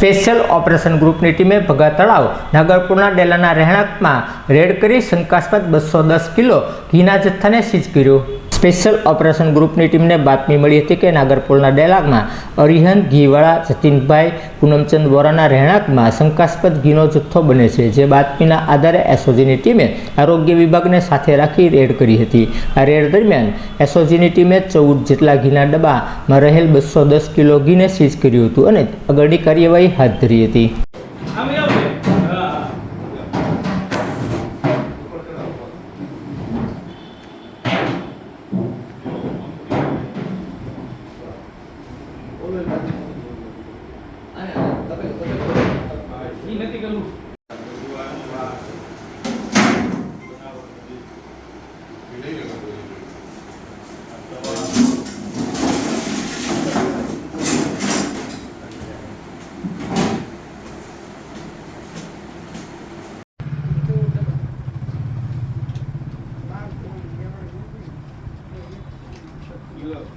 Special operation ગ્રુપની ટીમે ભગા તળાવ નાગરપુરના ડેલાના રહેણાંકમાં રેડ કરી શંકાસ્પદ બસો દસ કિલો ઘીના જથ્થાને સીઝ કર્યો. સ્પેશિયલ ઓપરેશન ગ્રુપની ટીમને બાતમી મળી હતી કે નાગરપોલના ડેલાગમાં અરિહંત, ઘીવાળા જતીનભાઈ પૂનમચંદ વોરાના રહેણાંકમાં શંકાસ્પદ ઘીનો જથ્થો બને છે, જે બાતમીના આધારે એસઓજીની ટીમે આરોગ્ય વિભાગને સાથે રાખી રેડ કરી હતી. આ રેડ દરમિયાન એસઓજીની ટીમે ચૌદ જેટલા ઘીના ડબ્બામાં રહેલ બસો દસ કિલો ઘીને સીઝ કર્યું હતું અને આગળની કાર્યવાહી હાથ ધરી હતી. નથી કરવું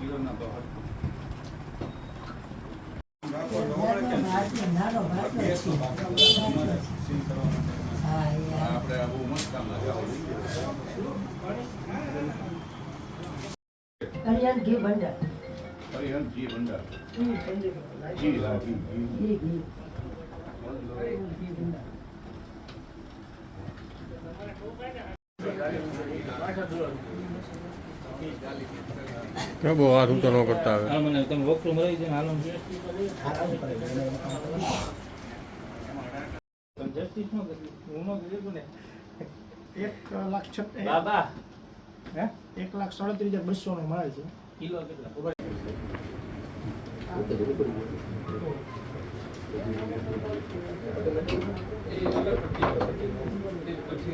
You don't know about આપણે આ બહુ મસ્ત કામ લાગે હરિયાણ ઘી ભંડાર. ભંડાર. ઘી ભંડાર. જી જી ઘી. ઘી ક્યાં બહુ હાથ ઊંચો ન કરતા આવે. મને તમે વોકરૂમ રહી છે હાલો. જસ્ટિસ નો હું નો કરી ને? એક લાખ છ બાબા. હે? એક લાખ સાડત્રીસ હજાર બસો નો મળે છે. કિલો કેટલા? પછી